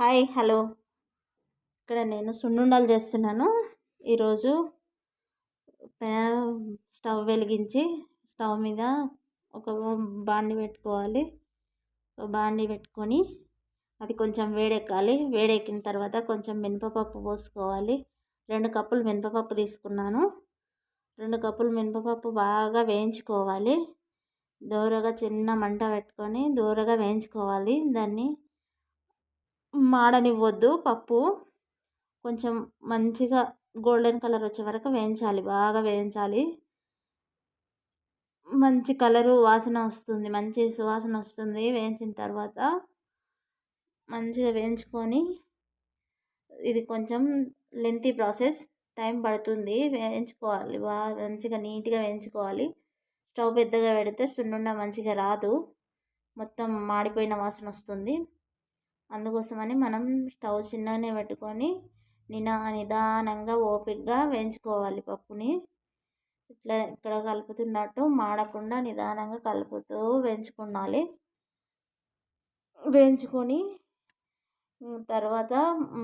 Hi hello. ఇక్కడ నేను సున్నుండలు చేస్తున్నాను. ఈరోజు స్టవ్ వెలిగించి స్టవ్ మీద ఒక బాండి పెట్టుకోవాలి. బాండి పెట్టుకొని అది కొంచెం వేడెక్కాలి. వేడెక్కిన తర్వాత కొంచెం మినపపప్పు పోసుకోవాలి. రెండు కప్పులు మినపప్పు తీసుకున్నాను. రెండు కప్పులు మినపప్పు బాగా వేయించుకోవాలి. దూరగా చిన్న మంట పెట్టుకొని దూరగా వేయించుకోవాలి. దాన్ని మాడనివ్వద్దు పప్పు కొంచెం మంచిగా గోల్డెన్ కలర్ వచ్చే వరకు వేయించాలి బాగా వేయించాలి. మంచి కలరు వాసన వస్తుంది మంచి సువాసన వస్తుంది వేయించిన తర్వాత మంచిగా వేయించుకొని ఇది కొంచెం లెంతీ ప్రాసెస్ టైం పడుతుంది వేయించుకోవాలి బాగా మంచిగా నీట్గా వేయించుకోవాలి. స్టవ్ పెద్దగా పెడితే సున్నుండ మంచిగా రాదు మొత్తం మాడిపోయిన వాసన వస్తుంది. అందుకోసమని మనం స్టవ్ చిన్నగానే పెట్టుకొని నినా నిదానంగా ఓపికగా వేయించుకోవాలి పప్పుని. ఇట్లా ఇక్కడ కలుపుతున్నట్టు మాడకుండా నిదానంగా కలుపుతూ వేయించుకోవాలి వేయించుకొని తర్వాత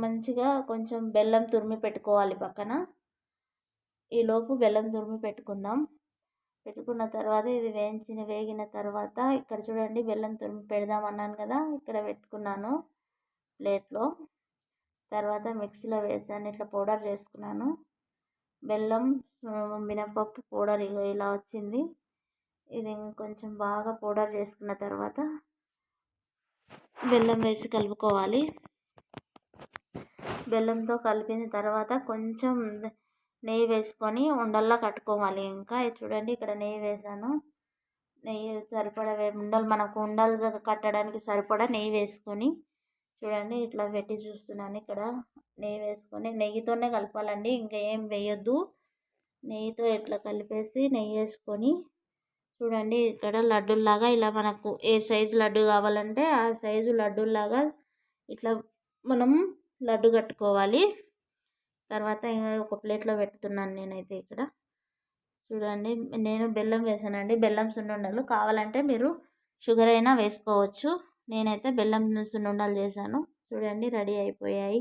మంచిగా కొంచెం బెల్లం తురిమి పెట్టుకోవాలి పక్కన. ఈలోపు బెల్లం తురిమి పెట్టుకుందాం. పెట్టుకున్న తర్వాత ఇది వేయించిన వేగిన తర్వాత ఇక్కడ చూడండి బెల్లం తురిమి పెడదాం అన్నాను కదా ఇక్కడ పెట్టుకున్నాను ప్లేట్లో. తర్వాత మిక్సీలో వేసాను ఇట్లా పౌడర్ చేసుకున్నాను. బెల్లం మినపప్పు పౌడర్ ఇలా వచ్చింది. ఇది కొంచెం బాగా పౌడర్ చేసుకున్న తర్వాత బెల్లం వేసి కలుపుకోవాలి. బెల్లంతో కలిపిన తర్వాత కొంచెం నెయ్యి వేసుకొని ఉండల్లా కట్టుకోవాలి. ఇంకా చూడండి ఇక్కడ నెయ్యి వేసాను. నెయ్యి సరిపడా ఉండలు మనకు ఉండలు కట్టడానికి సరిపడా నెయ్యి వేసుకొని చూడండి ఇట్లా పెట్టి చూస్తున్నాను ఇక్కడ. నెయ్యి వేసుకొని నెయ్యితోనే కలపాలండి ఇంకా ఏం వేయొద్దు. నెయ్యితో ఇట్లా కలిపేసి నెయ్యి వేసుకొని చూడండి ఇక్కడ లడ్డుల్లాగా ఇలా మనకు ఏ సైజు లడ్డు కావాలంటే ఆ సైజు లడ్డుల్లాగా ఇట్లా మనం లడ్డు కట్టుకోవాలి. తర్వాత ఒక ప్లేట్లో పెడుతున్నాను నేనైతే ఇక్కడ. చూడండి నేను బెల్లం వేసానండి. బెల్లం సున్నుండలు కావాలంటే మీరు షుగర్ అయినా వేసుకోవచ్చు. నేనైతే బెల్లం సున్నుండలు చేశాను. చూడండి రెడీ అయిపోయాయి.